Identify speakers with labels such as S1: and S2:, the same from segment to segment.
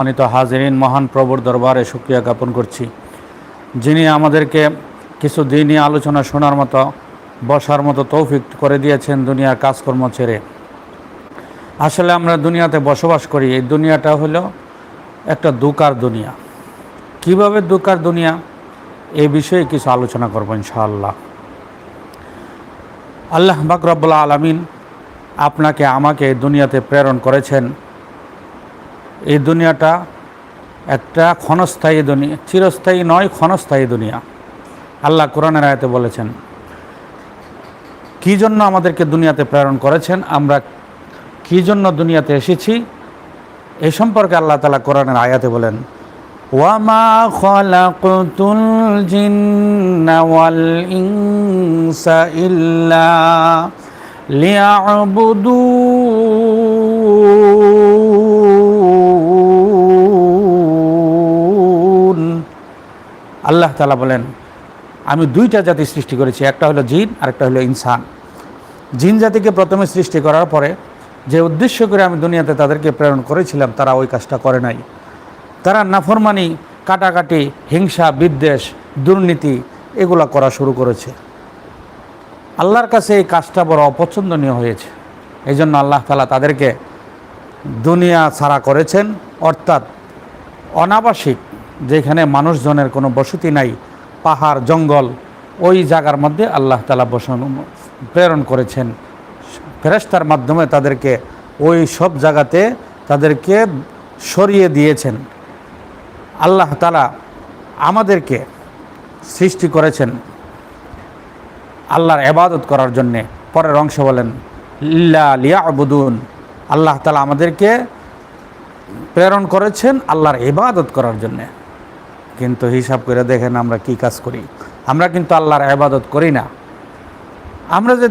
S1: সম্মানিত হাজিরিন, মহান প্রভুর দরবারে শুক্রিয়া জ্ঞাপন করছি। যিনি আমাদেরকে কিছু দিনই আলোচনা শোনার মতো, বসার মতো তৌফিক করে দিয়েছেন দুনিয়ার কাজকর্ম ছেড়ে। আসলে আমরা দুনিয়াতে বসবাস করি, এই দুনিয়াটা হলো একটা দুকার দুনিয়া। কীভাবে দুকার দুনিয়া? এই বিষয়ে কিছু আলোচনা করব ইনশাআল্লাহ। আল্লাহ বাকরবুল্লা আলমিন আপনাকে, আমাকে দুনিয়াতে প্রেরণ করেছেন। এই দুনিয়াটা একটা ক্ষণস্থায়ী দুনিয়া, চিরস্থায়ী নয়, ক্ষণস্থায়ী দুনিয়া। আল্লাহ কোরআনের আয়াতে বলেছেন, কী জন্য আমাদেরকে দুনিয়াতে প্রেরণ করেছেন? আমরা কী জন্য দুনিয়াতে এসেছি? এ সম্পর্কে আল্লাহ তালা কোরআনের আয়াতে বলেন, ওয়ামা ইনসা ইল্লা লিয়াবুদুন আল্লাহ তালা বলেন, আমি দুইটা জাতি সৃষ্টি করেছি, একটা হলো জিন আর একটা হলো ইনসান। জিন জাতিকে প্রথমে সৃষ্টি করার পরে যে উদ্দেশ্য করে আমি দুনিয়াতে তাদেরকে প্রেরণ করেছিলাম, তারা ওই কাজটা করে নাই। তারা নাফরমানি, কাটাকাটি, হিংসা, বিদ্বেষ, দুর্নীতি এগুলা করা শুরু করেছে। আল্লাহর কাছে এই কাজটা বড় অপছন্দনীয় হয়েছে। এই জন্য আল্লাহ তালা তাদেরকে দুনিয়া ছাড়া করেছেন, অর্থাৎ অনাবাসিক যেখানে মানুষজনের কোনো বসতি নাই, পাহাড়, জঙ্গল, ওই জায়গার মধ্যে আল্লাহ তালা বসানো প্রেরণ করেছেন। ফেরেস্তার মাধ্যমে তাদেরকে ওই সব জায়গাতে তাদেরকে সরিয়ে দিয়েছেন। আল্লাহ তালা আমাদেরকে সৃষ্টি করেছেন আল্লাহর এবাদত করার জন্যে। পরের অংশ বলেন লিল্লা লিয়া আবুদুন আল্লাহ তালা আমাদেরকে প্রেরণ করেছেন আল্লাহর ইবাদত করার জন্যে। কিন্তু হিসাব করে দেখেন আমরা কি কাজ করি। আমরা কিন্তু আল্লাহর ইবাদত করি না। আমরা যে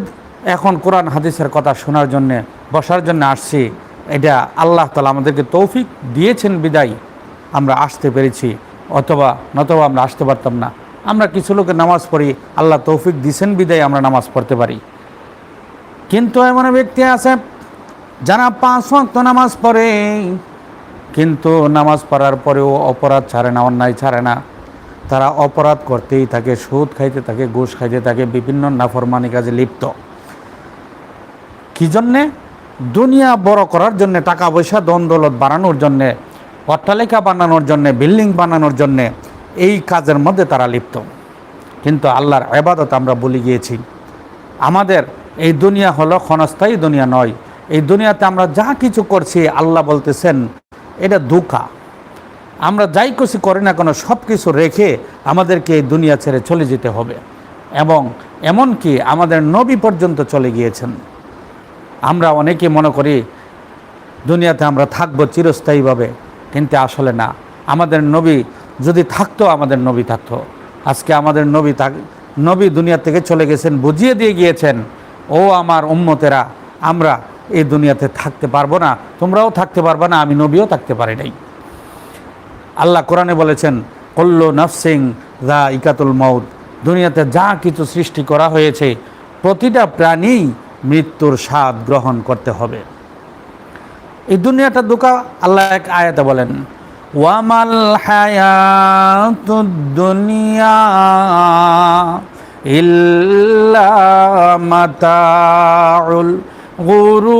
S1: এখন কোরআন হাদিসের কথা শোনার জন্যে, বসার জন্য আসছি, এটা আল্লাহ তালা আমাদেরকে তৌফিক দিয়েছেন বিদায়। আমরা আসতে পেরেছি, অথবা নতবা আমরা আসতে পারতাম না। আমরা কিছু লোকের নামাজ পড়ি, আল্লাহ তৌফিক দিছেন বিদায় আমরা নামাজ পড়তে পারি। কিন্তু এমন ব্যক্তি আছে, যারা পাঁচ ওয়াক্ত নামাজ পড়ে কিন্তু নামাজ পড়ার পরেও অপরাধ ছাড়ে না, অন্যায় ছাড়ে না। তারা অপরাধ করতেই থাকে, সুদ খাইতে থাকে, ঘুষ খাইতে থাকে, বিভিন্ন নাফরমানি কাজে লিপ্ত। কি জন্যে? দুনিয়া বড় করার জন্য, টাকা পয়সা দন্দলত বাড়ানোর জন্যে, অট্টালিকা বানানোর জন্যে, বিল্ডিং বানানোর জন্যে, এই কাজের মধ্যে তারা লিপ্ত। কিন্তু আল্লাহর আবাদত আমরা বলে গিয়েছি, আমাদের এই দুনিয়া হলো ক্ষণস্থায়ী দুনিয়া নয়। এই দুনিয়াতে আমরা যা কিছু করছি, আল্লাহ বলতেছেন এটা দুঃখা আমরা যাই কিছু করি না কেন সব কিছু রেখে আমাদেরকে এই দুনিয়া ছেড়ে চলে যেতে হবে। এবং এমনকি আমাদের নবী পর্যন্ত চলে গিয়েছেন। আমরা অনেকে মনে করি, দুনিয়াতে আমরা থাকব চিরস্থায়ীভাবে, কিন্তু আসলে না। আমাদের নবী যদি থাকতো, আমাদের নবী থাকতো। আজকে আমাদের নবী থাক, নবী দুনিয়া থেকে চলে গেছেন, বুঝিয়ে দিয়ে গিয়েছেন, ও আমার উম্মতেরা, আমরা এই দুনিয়াতে থাকতে পারব না, তোমরাও থাকতে পারবে না, আমি নবীও থাকতে পারি নাই। আল্লাহ কোরআনে বলেছেন, কল্লো নফসিং দা ইকাতুল মৌদ দুনিয়াতে যা কিছু সৃষ্টি করা হয়েছে, প্রতিটা প্রাণী মৃত্যুর স্বাদ গ্রহণ করতে হবে। এই দুনিয়াটা দুকা, আল্লাহ এক আয়াতে বলেন, ওয়ামাল হায়াতুদ দুনিয়া ইল্লা মাতাউল গুরুর।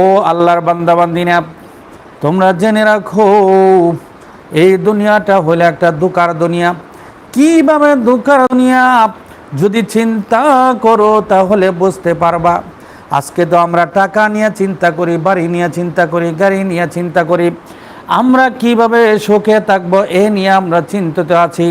S1: ও আল্লাহর বান্দাবান্দিনা তোমরা জেনে রাখো, এই দুনিয়াটা হলো একটা দুকার দুনিয়া। কীভাবে দুকার দুনিয়া? যদি চিন্তা করো তাহলে বুঝতে পারবা। আজকে তো আমরা টাকা নিয়ে চিন্তা করি, বাড়ি নিয়ে চিন্তা করি, গাড়ি নিয়ে চিন্তা করি। আমরা কীভাবে সুখে থাকব? এ নিয়ে আমরা চিন্তিত আছি।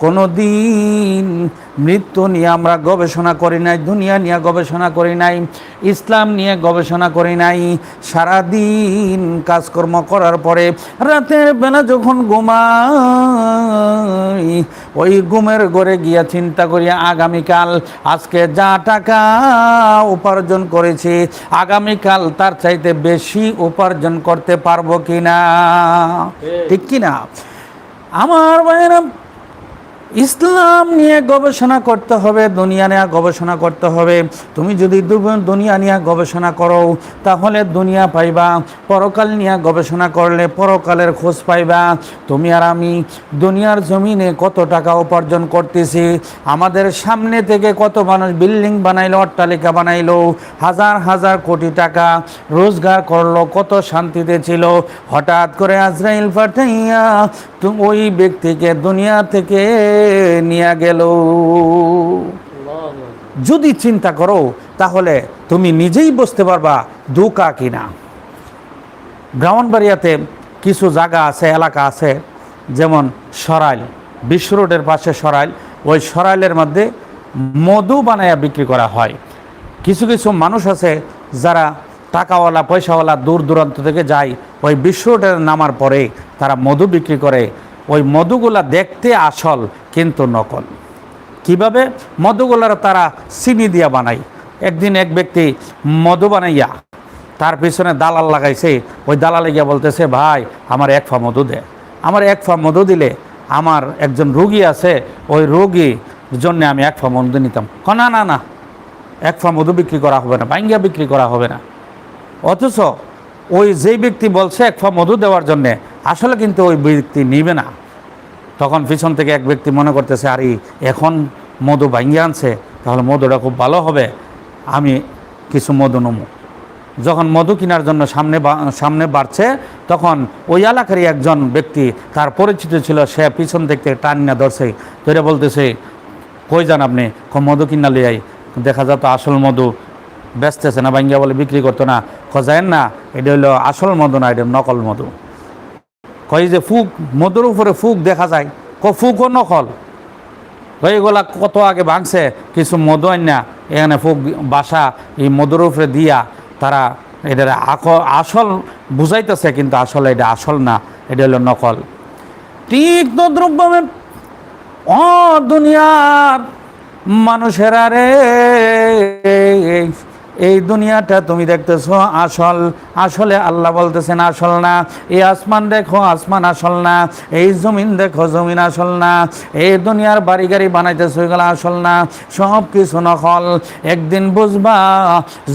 S1: কোনো দিন মৃত্যু নিয়ে আমরা গবেষণা করি নাই দুনিয়া নিয়ে গবেষণা করি নাই ইসলাম নিয়ে গবেষণা করি নাই সারাদিন কাজকর্ম করার পরে রাতের বেলা যখন ঘুমাই ওই ঘুমের ঘরে গিয়া চিন্তা করি আগামীকাল আজকে যা টাকা উপার্জন করেছি আগামীকাল তার চাইতে বেশি উপার্জন করতে পারব কিনা? ঠিক কিনা? আমার ভাইয়েরা ইসলাম নিয়ে গবেষণা করতে হবে, দুনিয়া নিয়ে গবেষণা করতে হবে। তুমি যদি দুনিয়া নিয়ে গবেষণা করো, তাহলে দুনিয়া পাইবা। পরকাল নিয়ে গবেষণা করলে পরকালের খোঁজ পাইবা। তুমি আর আমি দুনিয়ার জমিনে কত টাকা উপার্জন করতেছি, আমাদের সামনে থেকে কত মানুষ বিল্ডিং বানাইলো, অট্টালিকা বানাইলো, হাজার হাজার কোটি টাকা রোজগার করল, কত শান্তিতে ছিল। হঠাৎ করে আজরাইল তো ওই ব্যক্তিকে দুনিয়া থেকে নিয়ে গেল। যদি চিন্তা করো, তাহলে তুমি নিজেই বুঝতে পারবা দুকা কিনা। ব্রাহ্মণবাড়িয়াতে কিছু জায়গা আছে, এলাকা আছে, যেমন সরাইল, বিশ্ব রোডের পাশে সরাইল। ওই সরাইলের মধ্যে মধু বানাইয়া বিক্রি করা হয়। কিছু কিছু মানুষ আছে যারা টাকাওয়ালা, পয়সাওয়ালা দূর দূরান্ত থেকে যায়, ওই বিশ্ব রোডের নামার পরে তারা মধু বিক্রি করে। ওই মধুগুলা দেখতে আসল কিন্তু নকল। কীভাবে? মধুগুলার তারা চিনি দিয়া বানায়। একদিন এক ব্যক্তি মধু বানাইয়া তার পিছনে দালাল লাগাইছে। ওই দালালে গিয়া বলতেছে, ভাই, আমার এক ফা মধু দে। আমার এক ফা মধু দিলে আমার একজন রুগী আছে। ওই রোগী জন্য আমি এক ফা মধু নিতাম। না না না, এক ফা মধু বিক্রি করা হবে না বাইঙ্গা বিক্রি করা হবে না। অথচ ওই যেই ব্যক্তি বলছে, এক ফা মধু দেওয়ার জন্যে, আসলে কিন্তু ওই ব্যক্তি নিবে না। তখন পিছন থেকে এক ব্যক্তি মনে করতেছে, আরে, এখন মধু ভাঙিয়ে আনছে, তাহলে মধুটা খুব ভালো হবে, আমি কিছু মধু নমু যখন মধু কেনার জন্য সামনে সামনে বাড়ছে, তখন ওই এলাকারই একজন ব্যক্তি, তার পরিচিত ছিল, সে পিছন থেকে টান না ধরছে এটা বলতেছে, কই যান আপনি মধু কিনা লিয়াই দেখা যেত আসল মধু বেচতেছে না, ভাঙ্গিয়া বলে বিক্রি করতো না। ক যায়েন না, এটা হলো আসল মধু না, এটা নকল মধু। কয় যে ফুক মধুর উপরে ফুক দেখা যায়। ক ফুক ও নকল এগুলা কত আগে ভাঙছে, কিছু মধু আইনা এখানে ফুক বাসা, এই মধুর উপরে দিয়া তারা আক- আসল বুঝাইতেছে, কিন্তু আসলে এটা আসল না, এটা হলো নকল। ঠিক দ্রব্য ও দুনিয়ার মানুষেরা রে এই দুনিয়াটা তুমি দেখতেছো আসল, আসলে আল্লাহ বলতেছেন আসল না। এই আসমান দেখো, আসমান আসল না। এই জমিন দেখো, জমিন আসল না। এই দুনিয়ার বাড়ি গাড়ি বানাইতেছো, এগুলো আসল না। সব কিছু নকল। একদিন বুঝবা,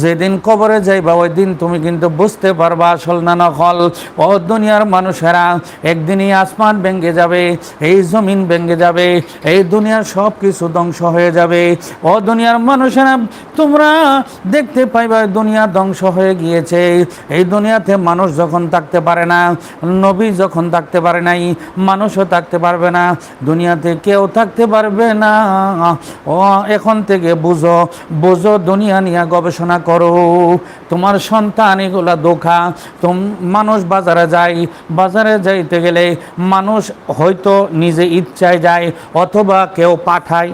S1: যেদিন কবরে যাইবা ওই দিন তুমি কিন্তু বুঝতে পারবা আসল না নকল। ও দুনিয়ার মানুষেরা, একদিনই আসমান ভেঙে যাবে, এই জমিন ভেঙে যাবে, এই দুনিয়ার সব কিছু ধ্বংস হয়ে যাবে। ও দুনিয়ার মানুষেরা, তোমরা দেখতে পাইবা দুনিয়া ধ্বংস হয়ে গিয়েছে। এই দুনিয়াতে মানুষ যখন থাকতে পারে না, নবী যখন থাকতে পারে নাই, মানুষও থাকতে পারবে না, দুনিয়াতে কেউ থাকতে পারবে না। ও, এখন থেকে বুঝো বুঝো দুনিয়া নিয়ে গবেষণা করো। তোমার সন্তান এগুলা দোখা তুম, মানুষ বাজারে যায়, বাজারে যাইতে গেলে মানুষ হয়তো নিজে ইচ্ছায় যায়, অথবা কেউ পাঠায়।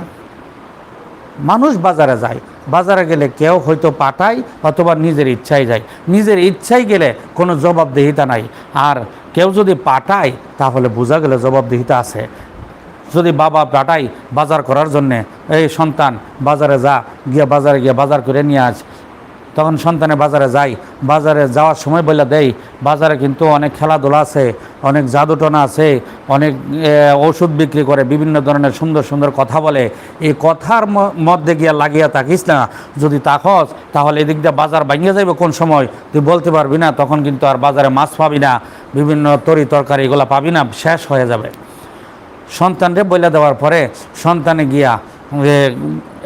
S1: মানুষ বাজারে যায়। বাজারে গেলে কেউ হয়তো পাঠায় অথবা নিজের ইচ্ছায় যায়। নিজের ইচ্ছায় গেলে কোনো জবাবদিহিতা নাই। আর কেউ যদি পাঠায়, তাহলে বোঝা গেলে জবাবদিহিতা আছে। যদি বাবা পাঠায় বাজার করার জন্যে, এই সন্তান, বাজারে যা, গিয়ে বাজারে গিয়ে বাজার করে নিয়ে আস তখন সন্তানে বাজারে যাই। বাজারে যাওয়ার সময় বলে দেই, বাজারে কিন্তু অনেক খেলাধুলা আছে, অনেক জাদুটনা আছে, অনেক ওষুধ বিক্রি করে, বিভিন্ন ধরনের সুন্দর সুন্দর কথা বলে। এই কথার মধ্যে গিয়া লাগিয়া থাকিস না। যদি তাকস তাহলে এদিক দিয়ে বাজার ভাঙিয়ে যাইবে কোন সময়? তুই বলতে পারবি না, তখন কিন্তু আর বাজারে মাছ পাবি না, বিভিন্ন তরি তরকারি এগুলো পাবি না, শেষ হয়ে যাবে। সন্তানরে বলে দেওয়ার পরে সন্তানে গিয়া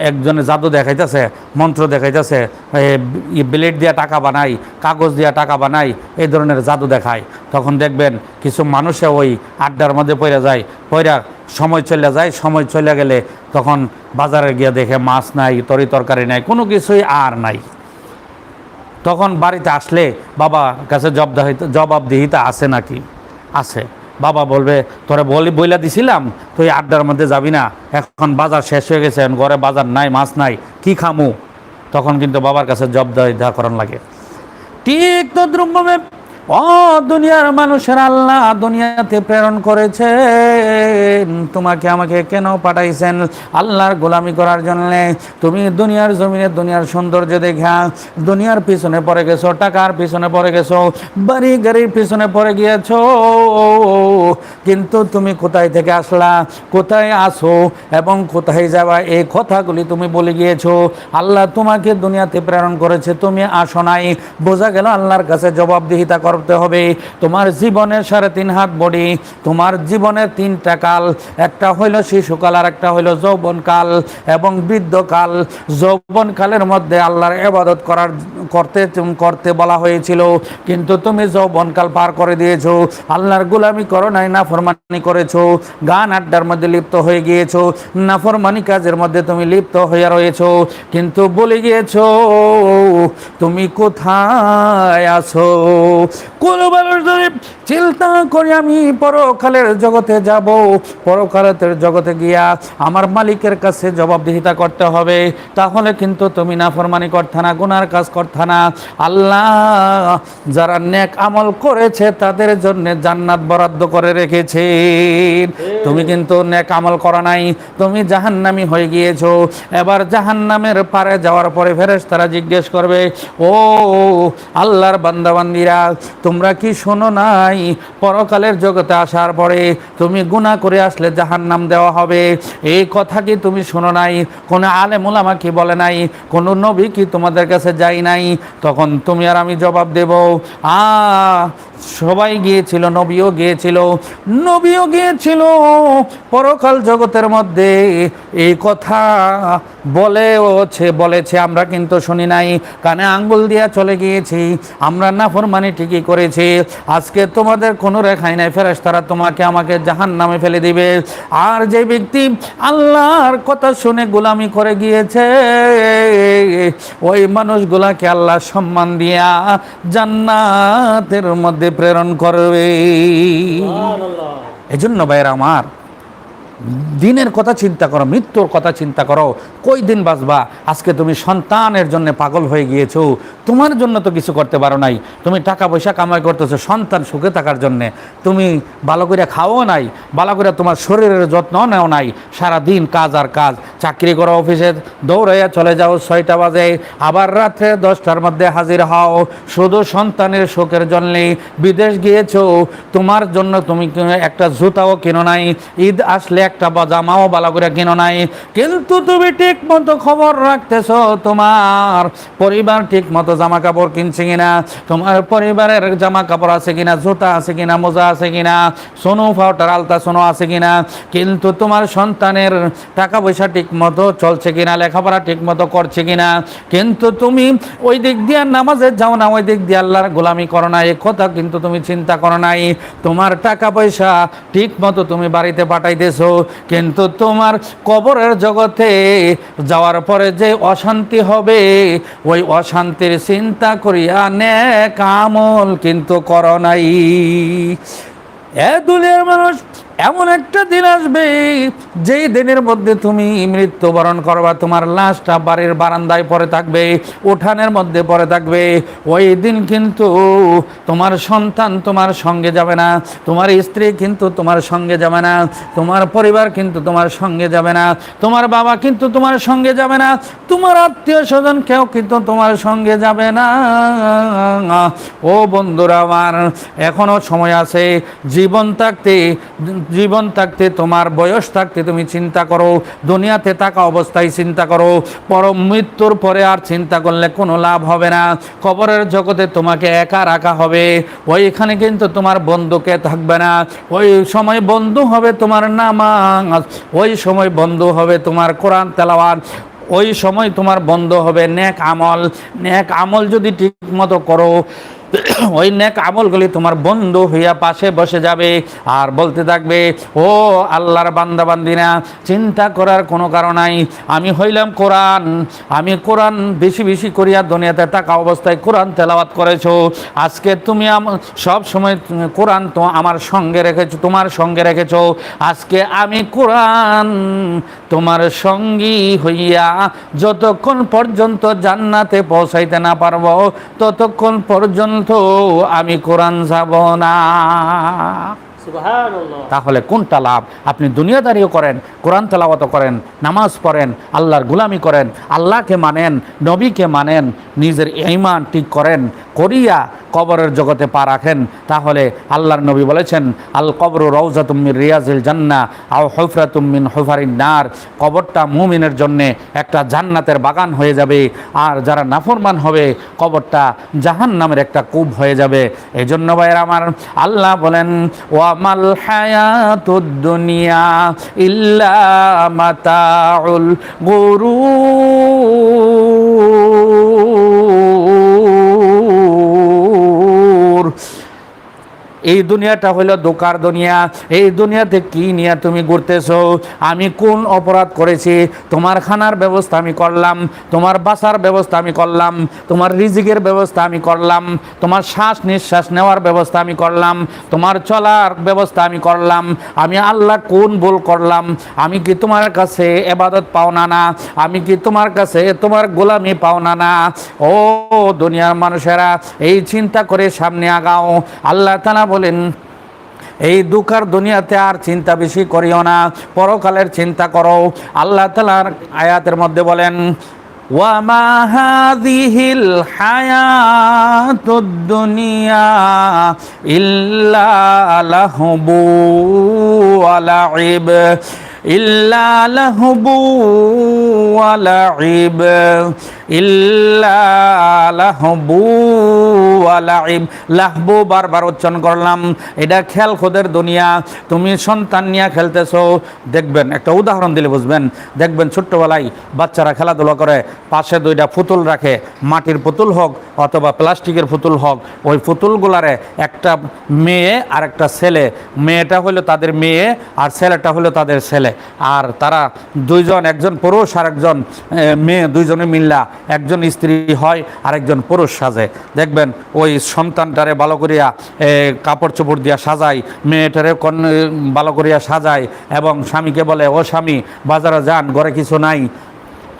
S1: একজনে জাদু দেখাইতেছে, মন্ত্র দেখাইতেছে ব্লেড দিয়া টাকা বানাই, কাগজ দিয়া টাকা বানাই, এই ধরনের জাদু দেখায়। তখন দেখবেন কিছু মানুষে ওই আড্ডার মধ্যে পড়ে যায় পয়রা সময় চলে যায়, সময় চলে গেলে তখন বাজারে গিয়ে দেখে মাছ নাই, তরি তরকারি নাই, কোনো কিছুই আর নাই। তখন বাড়িতে আসলে বাবা কাছে জবাবদিহিতা জবাবদিহিতা আছে নাকি? আছে। বাবা বলবে, তোরা বলি, বইলা দিছিলাম, তুই আড্ডার মধ্যে যাবি না। এখন বাজার শেষ হয়ে গেছে ঘরে বাজার নাই, মাছ নাই, কি খামু? তখন কিন্তু বাবার কাছে জব দেওয়া করার লাগে। ঠিক তো দ্রব্যমে ও দুনিয়ার মানুষের আল্লাহ দুনিয়াতে প্রেরণ করেছেন। তোমাকে আমাকে কেন পাঠাইছেন? আল্লাহর গোলামি করার জন্য। তুমি দুনিয়ার জমিনে দুনিয়ার সৌন্দর্য দেখা। দুনিয়ার পিছনে পড়ে গেছো, টাকার পিছনে পড়ে গেছো বাড়ি গাড়ির পিছনে পড়ে গিয়েছো। কিন্তু তুমি কোথায় থেকে আসলা? কোথায় আসো এবং কোথায় যাবা? এই কথাগুলি তুমি বলে গিয়েছো। আল্লাহ তোমাকে দুনিয়াতে প্রেরণ করেছে। তুমি আসো নাই। বোঝা গেল আল্লাহর কাছে জবাবদিহিতা করতে হবে। তোমার জীবনের সাড়ে তিন হাত বডি, তোমার জীবনের তিনটা কাল, একটা হইল শিশুকাল আর একটা হইল যৌবনকাল এবং বৃদ্ধকাল। যৌবনকালের মধ্যে আল্লাহর এবাদত করার, করতে করতে বলা হয়েছিল, কিন্তু তুমি যৌবনকাল পার করে দিয়েছ। আল্লাহর গুলামি করো নাই, নাফরমানি করেছ। গান আড্ডার মধ্যে লিপ্ত হয়ে গিয়েছো। নাফরমানি কাজের মধ্যে তুমি লিপ্ত হয়ে রয়েছো। কিন্তু বলে গিয়েছো, তুমি কোথায় আছো? কোন মানুষ যদি চিন্তা করি আমি পরকালের জগতে যাব। পরকালের জগতে গিয়া আমার মালিকের কাছে জবাবদিহিতা করতে হবে। তাহলে কিন্তু তুমি নাফরমানি করতে না, গুনার কাজ করতে না। আল্লাহ যারা নেক আমল করেছে, তাদের জন্য জান্নাত বরাদ্দ করে রেখেছে। তুমি কিন্তু নেক আমল করা নাই, তুমি জাহান্নামি হয়ে গিয়েছো। এবার জাহান্নামের পারে যাওয়ার পরে ফেরেস তারা জিজ্ঞেস করবে, ও আল্লাহর বান্দাবান্দিরা তোমরা কি শোনো নাই? পরকালের জগতে আসার পরে তুমি গুণা করে আসলে জাহান নাম দেওয়া হবে। এই কথা কি তুমি শোনো নাই? কোনো আলেমুলামা কি বলে নাই? কোনো নবী কি তোমাদের কাছে যাই নাই? তখন তুমি আর আমি জবাব দেব আ সবাই গিয়েছিল, নবীও গিয়েছিল নবীও গিয়েছিল পরকাল জগতের মধ্যে। এই কথা বলেওছে, বলেছে, আমরা কিন্তু শুনি নাই, কানে আঙ্গুল দিয়া চলে গিয়েছি, আমরা নাফরমানি ঠিকই করেছি, আজকে তোমাদের কোনো রেখাই নাই ফেরেস তারা তোমাকে আমাকে জাহান নামে ফেলে দিবে। আর যে ব্যক্তি আল্লাহর কথা শুনে গোলামি করে গিয়েছে, ওই মানুষগুলাকে আল্লাহ সম্মান দিয়া জান্নাতের মধ্যে প্রেরণ করবে। এজন্য ভাইয়েরা আমার দিনের কথা চিন্তা করো মৃত্যুর কথা চিন্তা করো। কই দিন বাঁচবা? আজকে তুমি সন্তানের জন্য পাগল হয়ে গিয়েছো। তোমার জন্য তো কিছু করতে পারো নাই। তুমি টাকা পয়সা কামাই করতেছো সন্তান সুখে থাকার জন্যে। তুমি ভালো করে খাওয়াও নাই ভালো করে তোমার শরীরের যত্ন নেও নাই। সারা দিন কাজ আর কাজ চাকরি করো অফিসে, দৌড়াইয়া চলে যাও ছয়টা বাজে। আবার রাত্রে দশটার মধ্যে হাজির হও। শুধু সন্তানের শোকের জন্যে বিদেশ গিয়েছো। তোমার জন্য তুমি একটা জুতাও কিনো নাই? ঈদ আসলে একটা জামাও ভালো করে কিনো নাই। কিন্তু তুমি ঠিক মতো খবর রাখতেছ তোমার পরিবার ঠিক মতো জামা কাপড় কিনছে কিনা? তোমার পরিবারের জামা কাপড় আছে কিনা? জুতা আছে কিনা? মোজা আছে কিনা? সোনু ফাউটার, আলতা সোনো আছে কিনা? কিন্তু তোমার সন্তানের টাকা পয়সা ঠিক মতো চলছে কিনা, লেখাপড়া ঠিক মতো করছে কিনা। কিন্তু তুমি ওই দিক দিয়ে নামাজে যাও না, ওই দিক দিয়ে আল্লাহর গোলামি করো না, এ কথা কিন্তু তুমি চিন্তা করো নাই। তোমার টাকা পয়সা ঠিক মতো তুমি বাড়িতে পাঠাইতেছো, কিন্তু তোমার কবরের জগতে যাওয়ার পরে যে অশান্তি হবে, ওই অশান্তির চিন্তা করিয়া নে কামল কিন্তু করো নাই। এ দুনিয়ার মানুষ এমন একটা দিন আসবে, যেই দিনের মধ্যে তুমি মৃত্যুবরণ করবা, তোমার লাশটা বাড়ির বারান্দায় পরে থাকবে, উঠানের মধ্যে পড়ে থাকবে। ওই দিন কিন্তু তোমার সন্তান তোমার সঙ্গে যাবে না, তোমার স্ত্রী কিন্তু তোমার সঙ্গে যাবে না, তোমার পরিবার কিন্তু তোমার সঙ্গে যাবে না, তোমার বাবা কিন্তু তোমার সঙ্গে যাবে না, তোমার আত্মীয় স্বজন কেউ কিন্তু তোমার সঙ্গে যাবে না। ও বন্ধুরা আমার, এখনও সময় আছে, জীবন থাকতে জীবন থাকতে, তোমার বয়স থাকতে তুমি চিন্তা করো। দুনিয়াতে থাকা অবস্থায় চিন্তা করো। পরম মৃত্যুর পরে আর চিন্তা করলে কোনো লাভ হবে না। কবরের জগতে তোমাকে একা রাখা হবে। ওইখানে কিন্তু তোমার বন্ধুকে থাকবে না। ওই সময় বন্ধু হবে তোমার নামাজ। ওই সময় বন্ধু হবে তোমার কোরআন তেলাওয়াত। ওই সময় তোমার বন্ধ হবে নেক আমল। নেক আমল যদি ঠিক মতো করো ওই নেক আমলগুলি তোমার বন্ধু হইয়া পাশে বসে যাবে আর বলতে থাকবে, ও আল্লাহর বান্দাবান্দিনা চিন্তা করার কোনো কারণ নাই। আমি হইলাম কোরআন। আমি কোরআন বেশি বেশি করিয়া দুনিয়াতে থাকা অবস্থায় কোরআন তেলাওয়াত করেছ। আজকে তুমি সব সময় কোরআন তো আমার সঙ্গে রেখেছো, তোমার সঙ্গে রেখেছো। আজকে আমি কোরআন তোমার সঙ্গী হইয়া যতক্ষণ পর্যন্ত জান্নাতে পৌঁছাইতে না পারব, ততক্ষণ পর্যন্ত আমি কোরআন যাব না। তাহলে কোনটা লাভ? আপনি দুনিয়াদারিও করেন, কোরআন তেলাওয়াত করেন, নামাজ পড়েন, আল্লাহর গুলামি করেন, আল্লাহকে মানেন, নবীকে মানেন, নিজের ইমান ঠিক করেন, করিয়া কবরের জগতে পা রাখেন, তাহলে আল্লাহর নবী বলেছেন, আল কবর রৌজা তুমির রিয়াজিল জান্না আও হফরা তুমিন হফারিন নার। কবরটা মুমিনের জন্যে একটা জান্নাতের বাগান হয়ে যাবে, আর যারা নাফরমান হবে, কবরটা জাহান নামের একটা কূপ হয়ে যাবে। এই জন্য ভাইয়ের আমার আল্লাহ বলেন ওয়ামাল হায়াতুদ দুনিয়া ইল্লা মাতাউল গুরুর এই দুনিয়াটা হলো দোকার দুনিয়া। এই দুনিয়াতে কি নিয়ে তুমি ঘুরতেছো? আমি কোন অপরাধ করেছি? তোমার খানার ব্যবস্থা আমি করলাম, তোমার বাসার ব্যবস্থা আমি করলাম, তোমার রিজিকের ব্যবস্থা আমি করলাম, তোমার শ্বাস নিঃশ্বাস নেওয়ার ব্যবস্থা আমি করলাম, তোমার চলার ব্যবস্থা আমি করলাম, আমি আল্লাহ কোন ভুল করলাম? আমি কি তোমার কাছে এবাদত পাওনা না? আমি কি তোমার কাছে তোমার গোলামি পাওনা না? ও দুনিয়ার মানুষেরা, এই চিন্তা করে সামনে আগাও। আল্লাহ তালা বলেন, এই দুঃখার দুনিয়াতে আর চিন্তা বেশি করিও না, পরকালের চিন্তা করো। আল্লাহ তালার আয়াতের মধ্যে বলেন ইল্লা ওয়া লাইব। লাহবু বারবার উচ্চারণ করলাম। এটা খেল খোদের দুনিয়া। তুমি সন্তান নিয়ে খেলতেছো। দেখবেন, একটা উদাহরণ দিলে বুঝবেন। দেখবেন ছোট্টবেলায় বাচ্চারা খেলাধুলা করে, পাশে দুইটা পুতুল রাখে। মাটির পুতুল হোক অথবা প্লাস্টিকের পুতুল হোক, ওই পুতুলগুলারে একটা মেয়ে আর একটা ছেলে। মেয়েটা হলো তাদের মেয়ে আর ছেলেটা হলো তাদের ছেলে। আর তারা দুইজন, একজন পুরুষ আর একজন মেয়ে, দুইজনে মিল্লা। একজন স্ত্রী হয় আর একজন পুরুষ সাজে। দেখবেন ওই সন্তানটারে ভালো করিয়া কাপড় চোপড় দিয়া সাজায়, মেয়েটারে কন ভালো করিয়া সাজায় এবং স্বামীকে বলে, ও স্বামী, বাজারে যান, ঘরে কিছু নাই।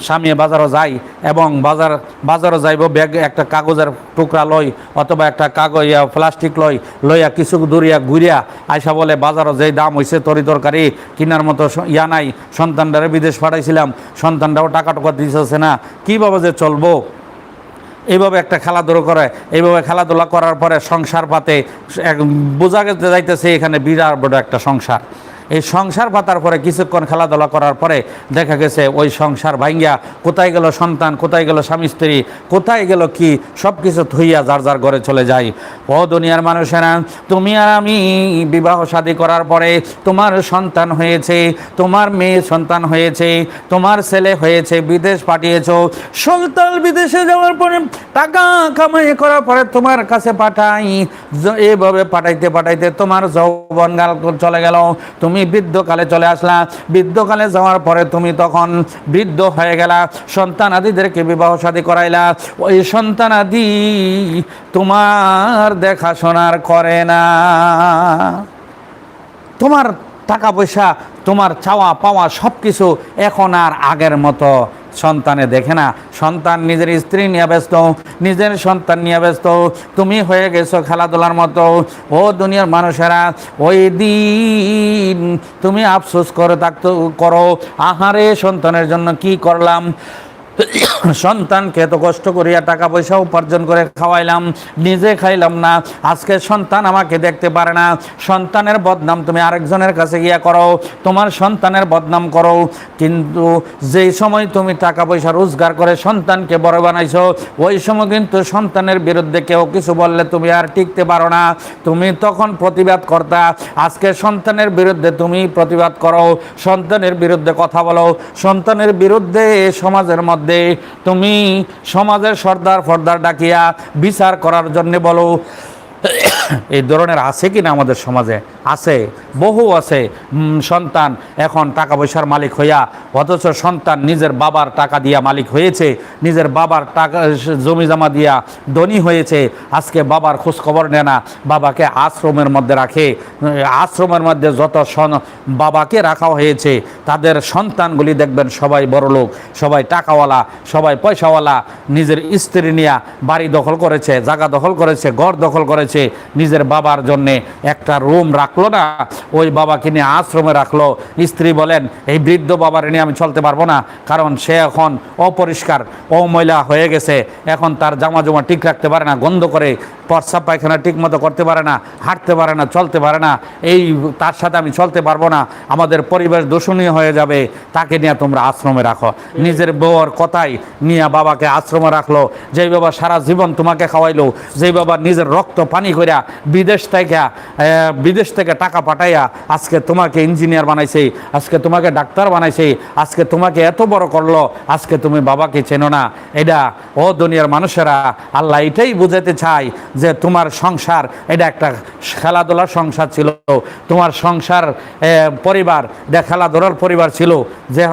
S1: স্বামী বাজারও যায় এবং বাজার, বাজারও যাইব, ব্যাগ, একটা কাগজের টুকরা লই অথবা একটা কাগজ প্লাস্টিক লই, লইয়া কিছু দূরিয়া ঘুরিয়া আইসা বলে, বাজারও যেই দাম হয়েছে তরি তরকারি, কেনার মতো ইয়া নাই, সন্তানটারে বিদেশ পাঠাইছিলাম, সন্তানটাও টাকা টাকা দিতেছে না, কীভাবে যে চলবো? এইভাবে একটা খেলাধুলো করে, এইভাবে খেলাধুলা করার পরে সংসার পাতে বোঝা যাইতেছে এখানে বিরাট বড় একটা সংসার। এই সংসার পাতার পরে কিছুক্ষণ খেলাধুলা করার পরে দেখা গেছে ওই সংসার ভাঙ্গিয়া কোথায় গেল সন্তান, কোথায় গেল স্বামী স্ত্রী, কোথায় গেল কি সব কিছু থইয়া যার যার ঘরে চলে যায়। ও দুনিয়ার মানুষেরা, তুমি আর আমি বিবাহ শাদী করার পরে তোমার সন্তান হয়েছে, তোমার মেয়ে সন্তান হয়েছে, তোমার ছেলে হয়েছে, বিদেশ পাঠিয়েছো। সন্তান বিদেশে যাওয়ার পরে টাকা কামাই করার পরে তোমার কাছে পাঠাই এভাবে পাঠাইতে পাঠাইতে তোমার যৌবনকাল চলে গেল। তুমি বৃদ্ধকালে চলে আসলা। বৃদ্ধকালে যাওয়ার পরে তুমি তখন বৃদ্ধ হয়ে গেলা। সন্তান আদিদেরকে বিবাহ সাদী করাইলা। ওই সন্তান আদি তোমার দেখাশোনার করে না। তোমার টাকা পয়সা তোমার চাওয়া, পাওয়া সব কিছু এখন আর আগের মতো সন্তানে দেখে না। সন্তান নিজের স্ত্রী নিয়ে ব্যস্ত, নিজের সন্তান নিয়ে ব্যস্ত। তুমি হয়ে গেছো খেলাধুলার মতো। ও দুনিয়ার মানুষেরা, ওই দিন তুমি আফসোস করে থাকতো, করো। আহারে, সন্তানের জন্য কি করলাম? সন্তানকে এত কষ্ট করিয়া টাকা পয়সা উপার্জন করে খাওয়াইলাম, নিজে খাইলাম না। আজকে সন্তান আমাকে দেখতে পারে না। সন্তানের বদনাম তুমি আরেকজনের কাছে গিয়া করো, তোমার সন্তানের বদনাম করো। কিন্তু যেই সময় তুমি টাকা পয়সা রোজগার করে সন্তানকে বড় বানাইছো, ওই সময় কিন্তু সন্তানের বিরুদ্ধে কেউ কিছু বললে তুমি আর টিকতে পারো না। তুমি তখন প্রতিবাদ কর্তা, আজকে সন্তানের বিরুদ্ধে তুমি প্রতিবাদ করো, সন্তানের বিরুদ্ধে কথা বলো। সন্তানের বিরুদ্ধে সমাজের মধ্যে তুমি সমাজের সর্দার ফর্দার ডাকিয়া বিচার করার জন্য বলো। এই ধরনের আছে কি না আমাদের সমাজে? আছে, বহু আছে। সন্তান এখন টাকা পয়সার মালিক হইয়া, অথচ সন্তান নিজের বাবার টাকা দিয়া মালিক হয়েছে, নিজের বাবার টাকা, জমি জমা দিয়া ধনী হয়েছে, আজকে বাবার খোঁজ খবর নেয় না, বাবাকে আশ্রমের মধ্যে রাখে আশ্রমের মধ্যে যত বাবাকে রাখা হয়েছে, তাদের সন্তানগুলি দেখবেন সবাই বড় লোক, সবাই টাকাওয়ালা, সবাই পয়সাওয়ালা, নিজের স্ত্রী নিয়ে বাড়ি দখল করেছে, জায়গা দখল করেছে, ঘর দখল করেছে নিজের বাবার জন্যে একটা রুম রাখল না, ওই বাবাকে নিয়ে আশ্রমে রাখল। স্ত্রী বলেন, এই বৃদ্ধ বাবার নিয়ে আমি চলতে পারব না, কারণ সে এখন অপরিষ্কার, অময়লা হয়ে গেছে। এখন তার জামা জমা ঠিক রাখতে পারে না, গন্ধ করে প্রস্রাব পায়খানা ঠিক মতো করতে পারে না, হাঁটতে পারে না, চলতে পারে না, এই তার সাথে আমি চলতে পারব না, আমাদের পরিবেশ দূষণীয় হয়ে যাবে, তাকে নিয়ে তোমরা আশ্রমে রাখো। নিজের বউর কথাই নিয়ে বাবাকে আশ্রমে রাখল, যেই বাবা সারা জীবন তোমাকে খাওয়াইলো, যেই বাবা নিজের রক্ত পানি করিয়া বিদেশ থেকে বিদেশ থেকে টাকা পাঠাইয়া আজকে তোমাকে ইঞ্জিনিয়ার বানাইছে, আজকে তোমাকে ডাক্তার বানাইছে, আজকে তোমাকে এত বড় করল, আজকে তুমি বাবাকে চেনো না। এটা, ও দুনিয়ার মানুষেরা, আল্লাহ এটাই বুঝাতে চাই যে তোমার সংসার, এটা একটা খেলাধুলার সংসার ছিল। তোমার সংসার পরিবার খেলাধুলার পরিবার ছিল, যে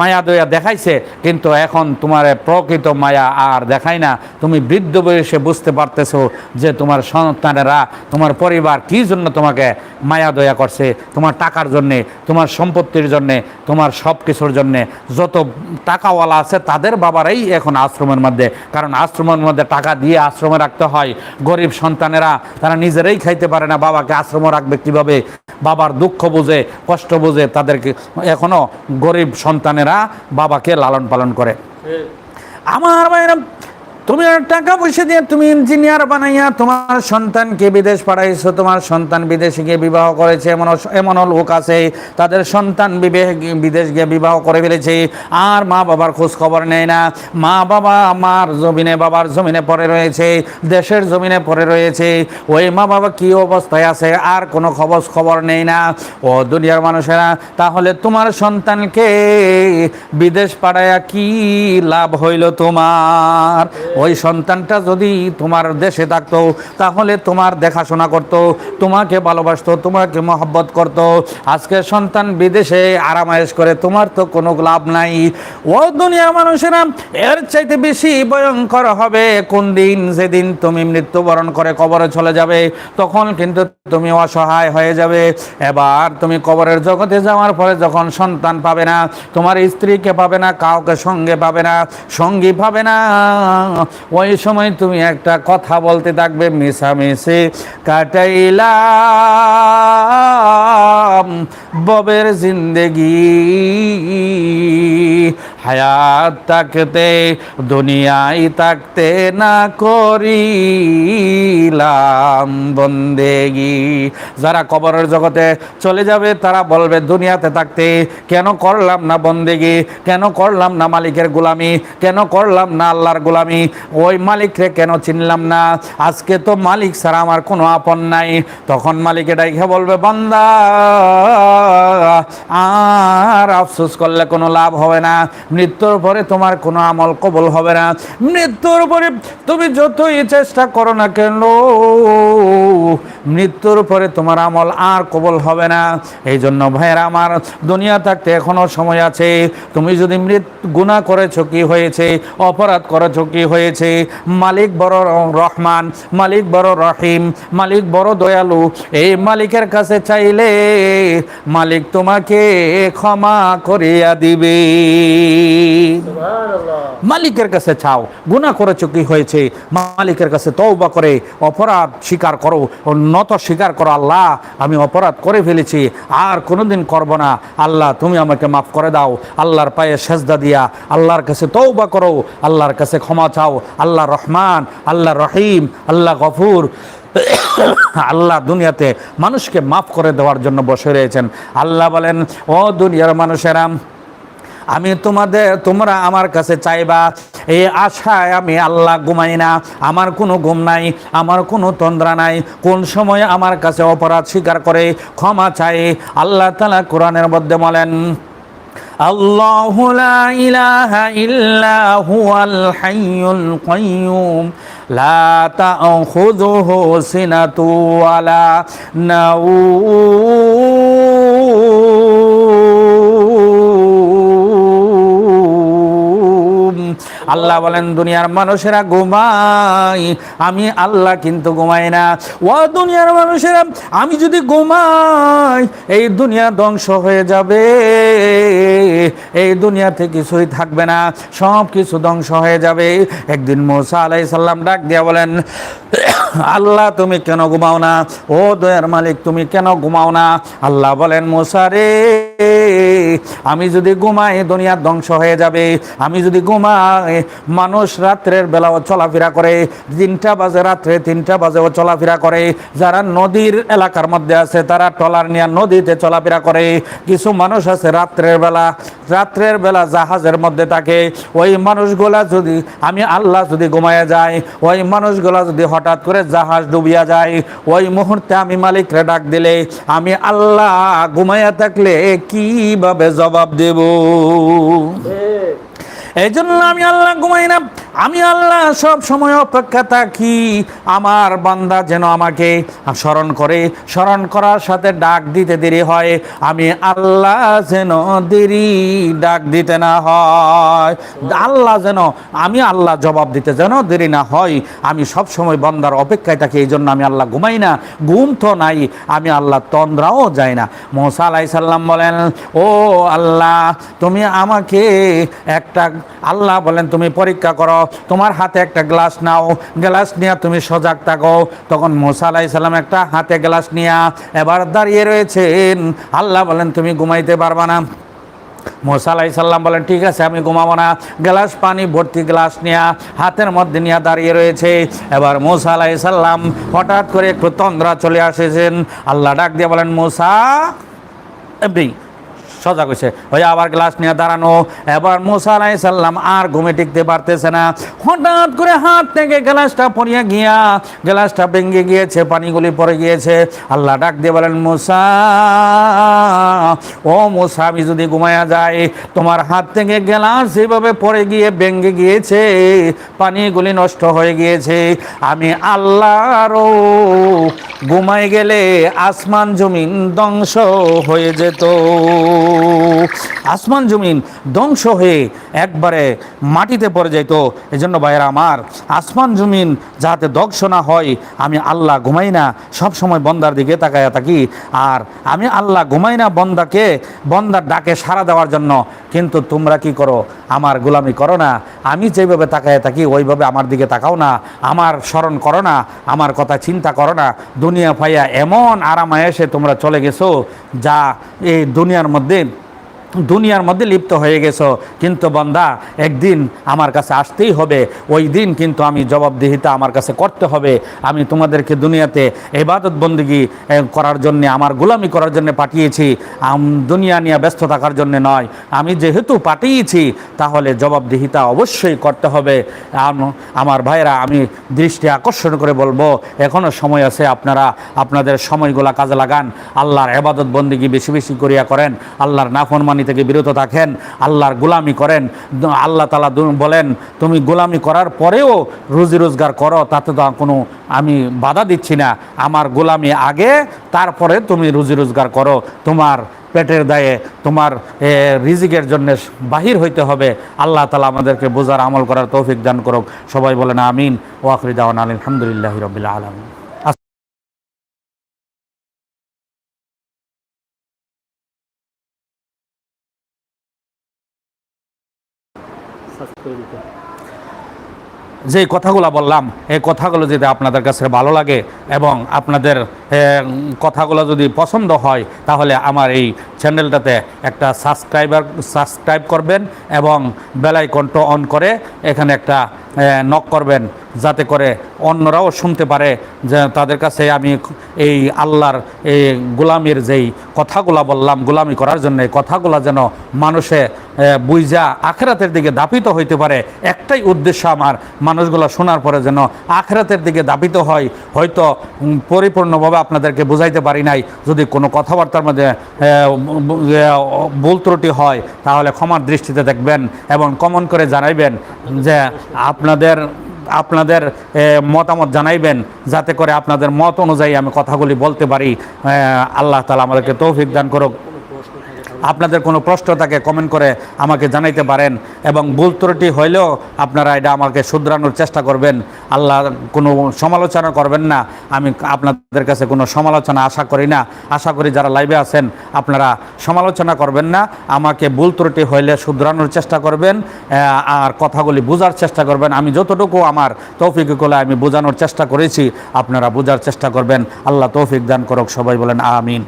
S1: মায়া দয়া দেখাইছে, কিন্তু এখন তোমার প্রকৃত মায়া আর দেখায় না। তুমি বৃদ্ধ বয়সে বুঝতে পারতেছো যে তোমার সন্তানেরা, তোমার পরিবার কি জন্য তোমাকে মায়া দয়া করছে? তোমার টাকার জন্যে, তোমার সম্পত্তির জন্যে, তোমার সব কিছুর জন্যে। যত টাকাওয়ালা আছে, তাদের বাবারাই এখন আশ্রমের মধ্যে। কারণ আশ্রমের মধ্যে টাকা দিয়ে আশ্রমে রাখতে হয়। গরিব সন্তানেরা তারা নিজেরাই খাইতে পারে না বাবাকে আশ্রম রাখবে কীভাবে? বাবার দুঃখ বুঝে কষ্ট বুঝে তাদেরকে এখনও গরিব সন্তানেরা বাবাকে লালন পালন করে। আমার ভাইরা তুমি টাকা পয়সা দিয়ে তুমি ইঞ্জিনিয়ার বানাইয়া তোমার সন্তানকে বিদেশ পাঠাইছো, তোমার সন্তান বিদেশে গিয়ে বিবাহ করেছে, এমন এমনও লোক আছে, তাদের সন্তান বিবেহ বিদেশ গিয়ে বিবাহ করে ফেলেছে, আর মা বাবার খোঁজ খবর নেয় না। মা বাবা মার জমিনে, বাবার জমিনে পড়ে রয়েছে, দেশের জমিনে পড়ে রয়েছে, ওই মা বাবা কি অবস্থায় আছে, আর কোনো খবর খবর নেই না। ও দুনিয়ার মানুষেরা, তাহলে তোমার সন্তানকে বিদেশ পাঠাইয়া কি লাভ হইল তোমার? ওই সন্তানটা যদি তোমার দেশে থাকতো, তাহলে তোমার দেখাশোনা করত, তোমাকে ভালোবাসতো, তোমাকে মহব্বত করত। আজকে সন্তান বিদেশে আরামায়েশ করে, তোমার তো কোনো লাভ নাই। ও দুনিয়ার মানুষেরা, এর চাইতে বেশি ভয়ঙ্কর হবে কোন দিন? যেদিন তুমি মৃত্যুবরণ করে কবরে চলে যাবে, তখন কিন্তু তুমি অসহায় হয়ে যাবে। এবার তুমি কবরের জগতে যাওয়ার পরে যখন সন্তান পাবে না, তোমার স্ত্রীকে পাবে না, কাউকে সঙ্গে পাবে না, সঙ্গী পাবে না। ওই সময় তুমি একটা কথা বলতে থাকবে মিশামিশি কাটাইলাম ববের জিন্দেগি। হায়াত থাকতে, দুনিয়ায় থাকতে না করিলাম বন্দেগি। যারা কবরের জগতে চলে যাবে, তারা বলবে, দুনিয়াতে থাকতে কেন করলাম না বন্দেগি? কেন করলাম না মালিকের গোলামি? কেন করলাম না আল্লাহর গোলামি? ওই মালিকরে কেন চিনলাম না? আজকে তো মালিক ছাড়া আমার কোনো আপন নাই। তখন মালিকে ডাইখে বলবে, বান্দা, আর আফসোস করলে কোনো লাভ হবে না। মৃত্যুর পরে তোমার কোনো আমল কবল হবে না। মৃত্যুর পরে তুমি যতই চেষ্টা করো না কেন, মৃত্যুর পরে তোমার আমল আর কবল হবে না। এই জন্য ভাইয়েরা আমার, দুনিয়া থাকতে এখনও সময় আছে। তুমি যদি মৃত গুণা করেছ কি হয়েছে? অপরাধ করেছ কি হয়েছে? মালিক বড় রহমান, মালিক বড় রহিম, মালিক বড় দয়ালু, এই মালিকের কাছে চাইলে মালিক তোমাকে ক্ষমা করিয়া দিবে। মালিকের কাছে চাও গুণা করেছ কি হয়েছে? মালিকের কাছে তওবা করে, অপরাধ স্বীকার করো, নত স্বীকার করো, আল্লাহ, আমি অপরাধ করে ফেলেছি, আর কোনোদিন করব না। আল্লাহ, তুমি আমাকে মাফ করে দাও, আল্লাহর পায়ে সেজদা দিয়া, আল্লাহর কাছে তওবা করো, আল্লাহর কাছে ক্ষমা চাও, আল্লাহ রহমান, আল্লাহ রহিম, আল্লাহ গফুর। আল্লাহ দুনিয়াতে মানুষকে মাফ করে দেওয়ার জন্য বসে রয়েছেন। আল্লাহ বলেন, ও দুনিয়ার মানুষেরা আমি তোমাদের, তোমরা আমার কাছে চাইবা। এই আশায় আমি আল্লাহ ঘুমাই না। আমার কোনো ঘুম নাই, আমার কোনো তন্দ্রা নাই। কোন সময় আমার কাছে অপরাধ স্বীকার করে, ক্ষমা চাই। আল্লাহ তালা কোরআনের মধ্যে বলেন, আল্লাহ লা ইলাহা ইল্লা হুয়াল হাইয়ুল কাইয়ুম। লা তা'খুযুহু সিনাতু ওয়ালা আল্লাহ বলেন, দুনিয়ার মানুষেরা ঘুমাই আমি আল্লাহ কিন্তু ঘুমাই না। ও দুনিয়ার মানুষেরা, আমি যদি ঘুমাই, এই দুনিয়া ধ্বংস হয়ে যাবে। এই দুনিয়াতে কিছুই থাকবে না, সব কিছু ধ্বংস হয়ে যাবে। একদিন মোসা আলাই সাল্লাম ডাক দিয়া বলেন, আল্লাহ, তুমি কেন ঘুমাও না? ও দয়ার মালিক, তুমি কেন ঘুমাও না? আল্লাহ বলেন, মোসা রে আমি যদি ঘুমাই দুনিয়া ধ্বংস হয়ে যাবে। আমি যদি ঘুমাই, মানুষ রাত্রের বেলাও চলাফেরা করে, তিনটা বাজে রাত্রে তিনটা বাজেও চলাফেরা করে। যারা নদীর এলাকার মধ্যে আছে, তারা টলার নিয়ে নদীতে চলাফেরা করে। কিছু মানুষ আছে রাত্রের বেলা রাত্রের বেলা জাহাজের মধ্যে থাকে। ওই মানুষগুলা যদি, আমি আল্লাহ যদি ঘুমাইয়া যায় ওই মানুষগুলা যদি হঠাৎ করে জাহাজ ডুবিয়া যায়, ওই মুহূর্তে আমি মালিকরে ডাক দিলে, আমি আল্লাহ ঘুমাইয়া থাকলে কীভাবে জবাব দেব? এই জন্য আমি আল্লাহ ঘুমাই না। আমি আল্লাহ সব সময় অপেক্ষা থাকি, আমার বান্দা যেন আমাকে স্মরণ করে। স্মরণ করার সাথে ডাক দিতে দেরি হয়। আমি আল্লাহ যেন দেরি ডাক দিতে না হয়। আল্লাহ যেন, আমি আল্লাহ জবাব দিতে যেন দেরি না হয়। আমি সব সময় বান্দার অপেক্ষায় থাকি, এই জন্য আমি আল্লাহ ঘুমাই না। ঘুম তো নাই, আমি আল্লাহ তন্দ্রাও যাই না। মোসা আলাই সাল্লাম বলেন, ও আল্লাহ, তুমি আমাকে একটা, আল্লাহ বলেন, তুমি পরীক্ষা করো তোমার হাতে একটা গ্লাস নাও, গ্লাস নিয়ে তুমি সজাগ থাকো। তখন মোসা আলাই সাল্লাম একটা হাতে গ্লাস নিয়ে এবার দাঁড়িয়ে রয়েছেন। আল্লাহ বলেন, তুমি ঘুমাইতে পারবা না। মোসা আলাই সাল্লাম বলেন, ঠিক আছে, আমি ঘুমাবো না। গ্লাস, পানি, ভর্তি গ্লাস নিয়ে হাতের মধ্যে নিয়ে দাঁড়িয়ে রয়েছে। এবার মোসা আলাই সাল্লাম হঠাৎ করে একটু তন্দ্রা চলে আসেছেন। আল্লাহ ডাক দিয়ে বলেন, মোসা, এমনি সজাগ হয়েছে। হয়ে আবার গ্লাস নিয়ে দাঁড়ানো। এবার মুসা আলাই সাল্লাম আর ঘুমে টিকতে পারতেছে না। হঠাৎ করে হাত থেকে গ্লাসটা পড়িয়া গিয়া, গ্লাসটা ভেঙে গিয়েছে, পানিগুলি পড়ে গিয়েছে। আল্লাহ ডাক দিয়ে বলেন, মুসা, ও মুসা, আমি যদি ঘুমায়া যাই, তোমার হাত থেকে গ্লাস যেভাবে পড়ে গিয়ে ভেঙে গিয়েছে, পানিগুলি নষ্ট হয়ে গিয়েছে। আমি আল্লাহরও ঘুমাই গেলে আসমান জমিন ধ্বংস হয়ে যেত। আসমান জমিন ধ্বংস হয়ে একবারে মাটিতে পড়ে যেত এই জন্য ভাইয়েরা আমার, আসমান জমিন যাতে ধ্বংস না হয়, আমি আল্লাহ ঘুমাই না, সব সময় বন্দার দিকে তাকায়া থাকি। আর আমি আল্লাহ ঘুমাই না বন্দাকে, বন্দার ডাকে সাড়া দেওয়ার জন্য। কিন্তু তোমরা কি করো? আমার গোলামি করো না। আমি যেভাবে তাকায় থাকি, ওইভাবে আমার দিকে তাকাও না। আমার স্মরণ করো না। আমার কথা চিন্তা করো না। দুনিয়া পাইয়া এমন আরামায় এসে তোমরা চলে গেছো, যা এই দুনিয়ার মধ্যে দুনিয়ার মধ্যে লিপ্ত হয়ে গেছো। কিন্তু বন্দা, একদিন আমার কাছে আসতেই হবে। ওই দিন কিন্তু আমি জবাবদিহিতা আমার কাছে করতে হবে। আমি তোমাদেরকে দুনিয়াতে এবাদত বন্দিগি করার জন্য, আমার গোলামি করার জন্য পাঠিয়েছি। দুনিয়া নিয়ে ব্যস্ত থাকার জন্য নয়। আমি যেহেতু পাঠিয়েছি, তাহলে জবাবদিহিতা অবশ্যই করতে হবে। আমার ভাইরা আমি দৃষ্টি আকর্ষণ করে বলব এখনও সময় আছে আপনারা আপনাদের সময়গুলা কাজে লাগান। আল্লাহর এবাদত বন্দিগি বেশি বেশি করিয়া করেন। আল্লাহর নাফরমানি থেকে বিরত থাকেন, আল্লাহর গোলামি করেন। আল্লাহ তালা বলেন, তুমি গোলামি করার পরেও রুজি রোজগার করো, তাতে তো কোনো, আমি বাধা দিচ্ছি না। আমার গোলামি আগে, তারপরে তুমি রুজি রোজগার করো। তোমার পেটের দায়ে, তোমার রিজিকের জন্য বাহির হইতে হবে। আল্লাহ তালা আমাদেরকে বোঝার আমল করার তৌফিক দান করুক। সবাই বলেন, আমিন। ওয়াকরি দাওয়ান আলহামদুলিল্লাহ রবিল আলমিন। যে কথাগুলো বললাম এই কথাগুলো যদি আপনাদের কাছে ভালো লাগে এবং আপনাদের কথাগুলো যদি পছন্দ হয়, তাহলে আমার এই চ্যানেলটাতে একটা সাবস্ক্রাইবার সাবস্ক্রাইব করবেন এবং বেলাইকনটা অন করে এখানে একটা নক করবেন, যাতে করে অন্যরাও শুনতে পারে যে তাদের কাছে আমি এই আল্লাহর এই গোলামির যেই কথাগুলা বললাম, গোলামি করার জন্য এই কথাগুলা যেন মানুষে বুঝা আখেরাতের দিকে দাপিত হইতে পারে, একটাই উদ্দেশ্য আমার মানুষগুলো শোনার পরে যেন আখেরাতের দিকে দাপিত হয়। হয়তো পরিপূর্ণভাবে আপনাদেরকে বুঝাইতে পারি নাই। যদি কোনো কথাবার্তার মধ্যে ভুল ত্রুটি হয়, তাহলে ক্ষমার দৃষ্টিতে দেখবেন এবং কমন করে জানাইবেন যে আপনাদের আপনাদের মতামত জানাইবেন, যাতে করে আপনাদের মত অনুযায়ী আমি কথাগুলি বলতে পারি। আল্লাহ তালা আমাদেরকে তৌফিক দান করুক। আপনাদের কোনো প্রশ্ন থাকে কমেন্ট করে আমাকে জানাইতে পারেন। এবং ভুল ত্রুটি হইলেও আপনারা এটা আমাকে শুধরানোর চেষ্টা করবেন। আল্লাহ কোনো সমালোচনা করবেন না। আমি আপনাদের কাছে কোনো সমালোচনা আশা করি না। আশা করি যারা লাইভে আছেন, আপনারা সমালোচনা করবেন না। আমাকে ভুল ত্রুটি হইলে শুধরানোর চেষ্টা করবেন। আর কথাগুলি বোঝার চেষ্টা করবেন। আমি যতটুকু আমার তৌফিক কোলে আমি বোঝানোর চেষ্টা করেছি, আপনারা বোঝার চেষ্টা করবেন। আল্লাহ তৌফিক দান করুক, সবাই বলেন আমিন।